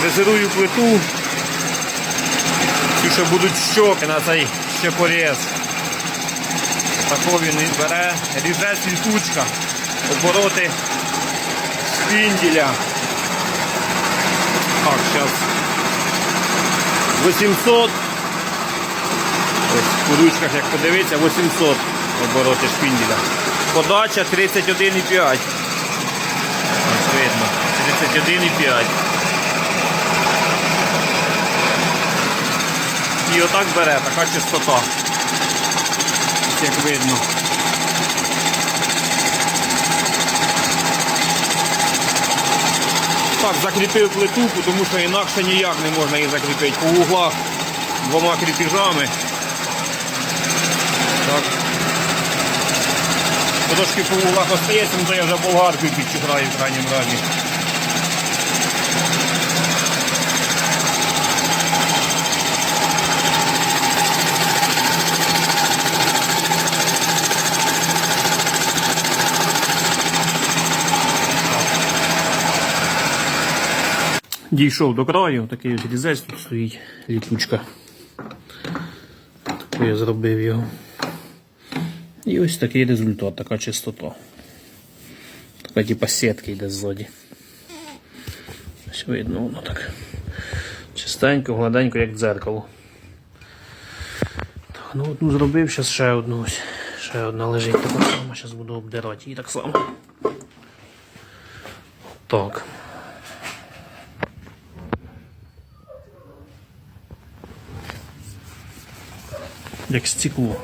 Фрезерую плиту. Ті, що будуть щоки на цей щепорез. Тако він і бере, ріже світучка, обороти шпінділя. Так, зараз 800. Ось по ручках, як подивитися, 800 обороти шпінділя. Подача 31,5. Ось видно. 31,5. І отак бере, така частота. Ось Як видно. Так, закріпив плиту, тому що інакше ніяк не можна її закріпити. По вуглах двома кріпіжами. Так. Трошки по вуглах остається, ну то я вже болгаркою підчухраю в крайньому разі. Дійшов до краю, такий ось різець тут стоїть літучка. Таку я зробив його. І ось такий результат, така чистота. Така типа сітка йде ззаді. Ось видно воно так. Чистенько, гладенько, як дзеркало. Так, ну одну зробив, зараз ще одну ось. Ще одна лежить така сама, зараз буду обдирати її так само. Так. Як стекло.